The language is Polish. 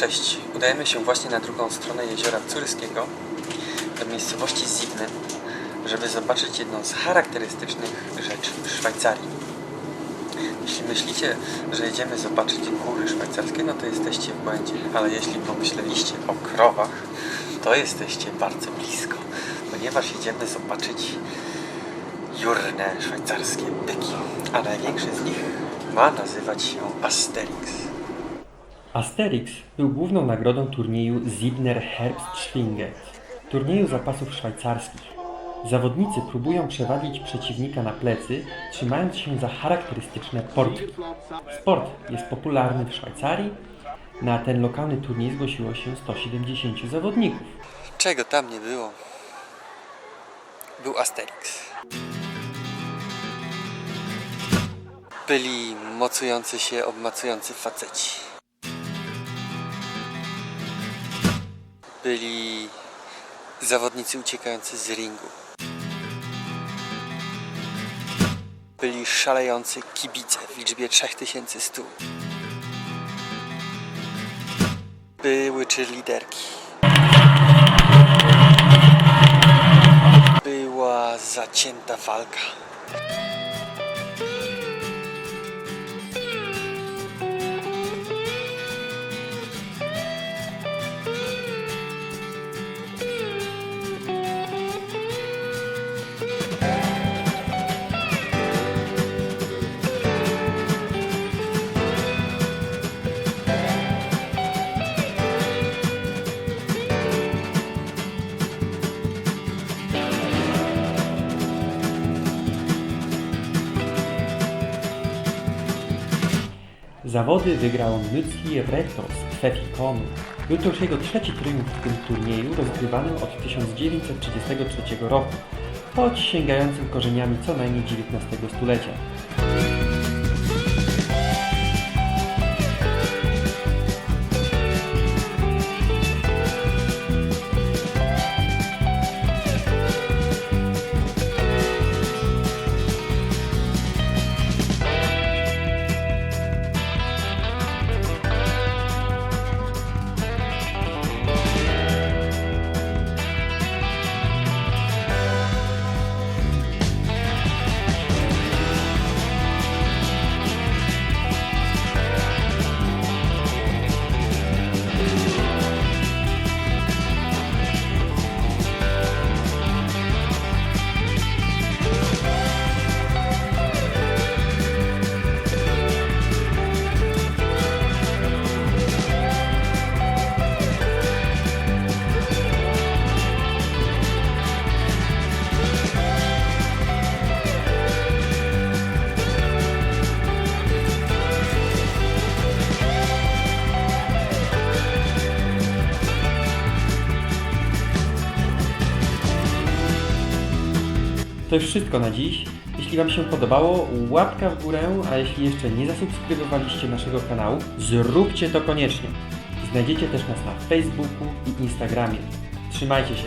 Cześć, udajemy się właśnie na drugą stronę jeziora Cyrskiego, do miejscowości Zidne, żeby zobaczyć jedną z charakterystycznych rzeczy w Szwajcarii. Jeśli myślicie, że jedziemy zobaczyć góry szwajcarskie, no to jesteście w błędzie, ale jeśli pomyśleliście o krowach, to jesteście bardzo blisko, ponieważ jedziemy zobaczyć jurne szwajcarskie byki, a największy z nich ma nazywać się Asterix. Asterix był główną nagrodą turnieju Zidner Herbstschwinge, turnieju zapasów szwajcarskich. Zawodnicy próbują przewalić przeciwnika na plecy, trzymając się za charakterystyczne portki. Sport jest popularny w Szwajcarii. Na ten lokalny turniej zgłosiło się 170 zawodników. Czego tam nie było? Był Asterix. Byli mocujący się, obmacujący faceci. Byli zawodnicy uciekający z ringu. Byli szalejący kibice w liczbie 3100. Były cheerleaderki. była zacięta walka. Zawody wygrał Mycki Reto z Pfeffikonu. Był to już jego trzeci triumf w tym turnieju, rozgrywanym od 1933 roku, choć sięgającym korzeniami co najmniej XIX stulecia. To już wszystko na dziś. Jeśli Wam się podobało, łapka w górę, a jeśli jeszcze nie zasubskrybowaliście naszego kanału, zróbcie to koniecznie. Znajdziecie też nas na Facebooku i Instagramie. Trzymajcie się.